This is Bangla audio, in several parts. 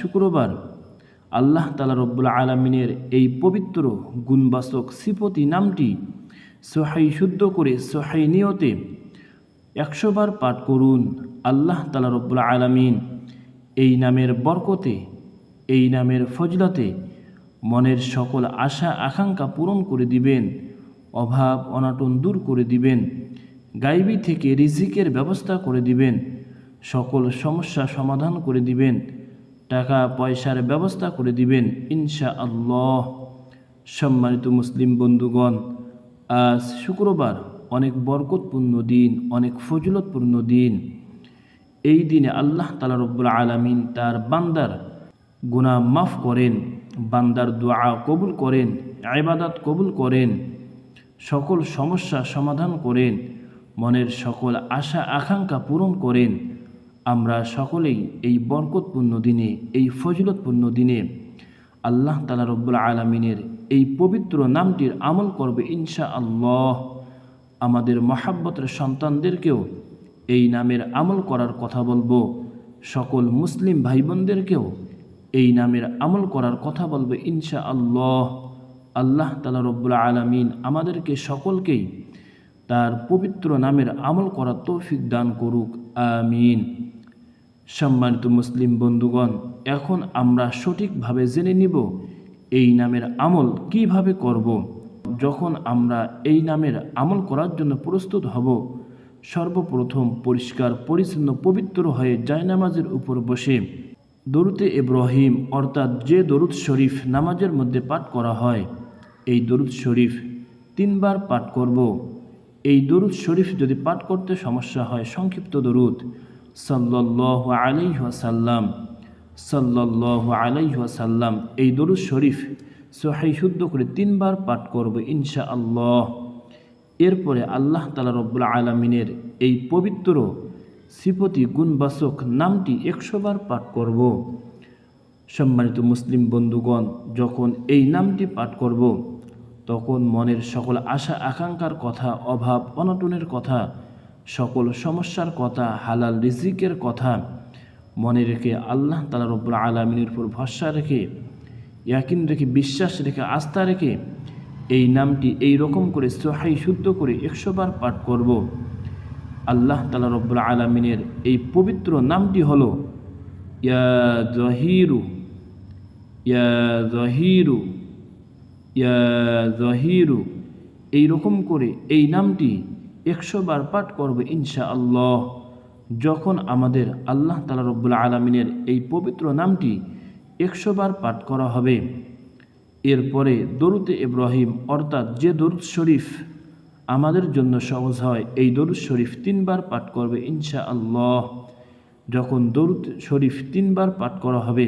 শুক্রবার আল্লাহ তালা রব্বুল আলমিনের এই পবিত্র গুণবাচক সিপতি নামটি সোহাই শুদ্ধ করে সোহাই নিয়তে একশোবার পাঠ করুন। আল্লাহ তালা রব্বুল আলমিন এই নামের বরকতে, এই নামের ফজলাতে মনের সকল আশা, আকাঙ্ক্ষা পূরণ করে দিবেন, অভাব, অনাটন দূর করে দিবেন, গাইবি থেকে রিজিকের ব্যবস্থা করে দিবেন, সকল সমস্যা সমাধান করে দিবেন টাকা পয়সার ব্যবস্থা করে দিবেন। ইনশা আল্লাহ সম্মানিত মুসলিম বন্ধুগণ, আজ শুক্রবার অনেক বরকতপূর্ণ দিন, অনেক ফজলতপূর্ণ দিন। এই দিনে আল্লাহ তালা রব্বুল আলমিন তার বান্দার গুনাহ মাফ করেন, বান্দার দোয়া কবুল করেন আইবাদাত কবুল করেন, সকল সমস্যা সমাধান করেন, মনের সকল আশা আকাঙ্ক্ষা পূরণ করেন আমরা সকলেই এই বরকতপূর্ণ দিনে, এই ফজিলতপূর্ণ দিনে আল্লাহ তালা রব্বুল আলমিনের এই পবিত্র নামটির আমল করবে ইনশা আল্লাহ আমাদের মহাব্বতের সন্তানদেরকেও এই নামের আমল করার কথা বলব। সকল মুসলিম ভাই বোনদেরকেও এই নামের আমল করার কথা বলবে ইনশা আল্লাহ আল্লাহ তালা রব্বুল আলমিন আমাদেরকে সকলকেই তার পবিত্র নামের আমল করার তৌফিক দান করুক, আমিন সম্মানিত মুসলিম বন্ধুগণ, এখন আমরা সঠিকভাবে জেনে নিব এই নামের আমল কীভাবে করব। যখন আমরা এই নামের আমল করার জন্য প্রস্তুত হব, সর্বপ্রথম পরিষ্কার, পরিচ্ছন্ন, পবিত্র হয়ে জায়নামাজের উপর বসে দরুতে ইব্রাহিম, অর্থাৎ যে দরুদ শরীফ নামাজের মধ্যে পাঠ করা হয়, এই দরুদ শরীফ তিনবার পাঠ করব এই দরুদ শরীফ যদি পাঠ করতে সমস্যা হয়, সংক্ষিপ্ত দরুদ। সাল্লাহ আলাইহাসাল্লাম সাল্লাহ আলাইহাসাল্লাম এই দরুদ শরীফ সোহাই শুদ্ধ করে তিনবার পাঠ করব ইনশা আল্লাহ এরপরে আল্লাহ তালা রব্বুল আলমিনের এই পবিত্র শ্রীপতি গুণবাসক নামটি একশোবার পাঠ করব। সম্মানিত মুসলিম বন্ধুগণ, যখন এই নামটি পাঠ করব তখন মনের সকল আশা, আকাঙ্ক্ষার কথা, অভাব, অনটনের কথা, সকল সমস্যার কথা, হালাল রিজিকের কথা মনে রেখে আল্লাহ তালা রব্বুল আলমিনের উপর ভরসা রেখে, ইয়াকিন রেখে, বিশ্বাস রেখে, আস্থা রেখে এই নামটি এই রকম করে সোহাই শুদ্ধ করে একশোবার পাঠ করব। আল্লাহ তালা রব্বুল আলমিনের এই পবিত্র নামটি হল, ইয়া জহিরু ইয়া জহিরু ইয়া জহিরু, এই রকম করে এই নামটি একশো বার পাঠ করবে ইনশা আল্লাহ যখন আমাদের আল্লাহ তালা রব্বুল আলমিনের এই পবিত্র নামটি একশো বার পাঠ করা হবে। এরপরে দরুতে ইব্রাহিম, অর্থাৎ যে দরুদ শরীফ আমাদের জন্য সহজ হয়, এই দরুদ শরীফ তিনবার পাঠ করবে ইনশা আল্লাহ যখন দরুদ শরীফ তিনবার পাঠ করা হবে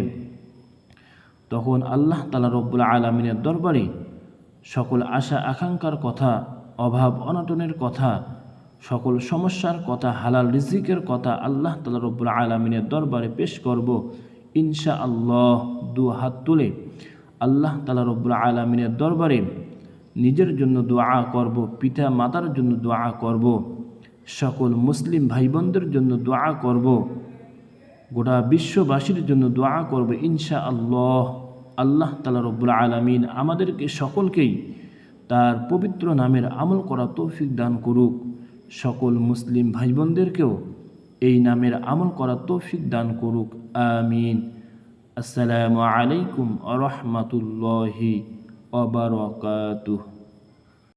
তখন আল্লাহ তালা রব্বুল আলমিনের দরবারে সকল আশা আকাঙ্ক্ষার কথা, অভাব অনটনের কথা, সকল সমস্যার কথা, হালাল রিজিকের কথা আল্লাহ তালা রব্বুল আলমিনের দরবারে পেশ করব। ইনশা আল্লাহ দু হাত তুলে আল্লাহ তালা রব্বুল আলমিনের দরবারে নিজের জন্য দোয়া করব, পিতা মাতার জন্য দোয়া করব, সকল মুসলিম ভাই বোনদের জন্য দোয়া করব। গোটা বিশ্ববাসীর জন্য দোয়া করবে ইনশা আল্লাহ আল্লাহ তালা রব্বুল আলমিন আমাদেরকে সকলকেই তার পবিত্র নামের আমল করা তৌফিক দান করুক। সকল মুসলিম ভাই বোনদেরকেও এই নামের আমল করা তৌফিক দান করুক। আমিন। আসসালামু আলাইকুম আ রহমতুল্লাহি অবরকাতুহ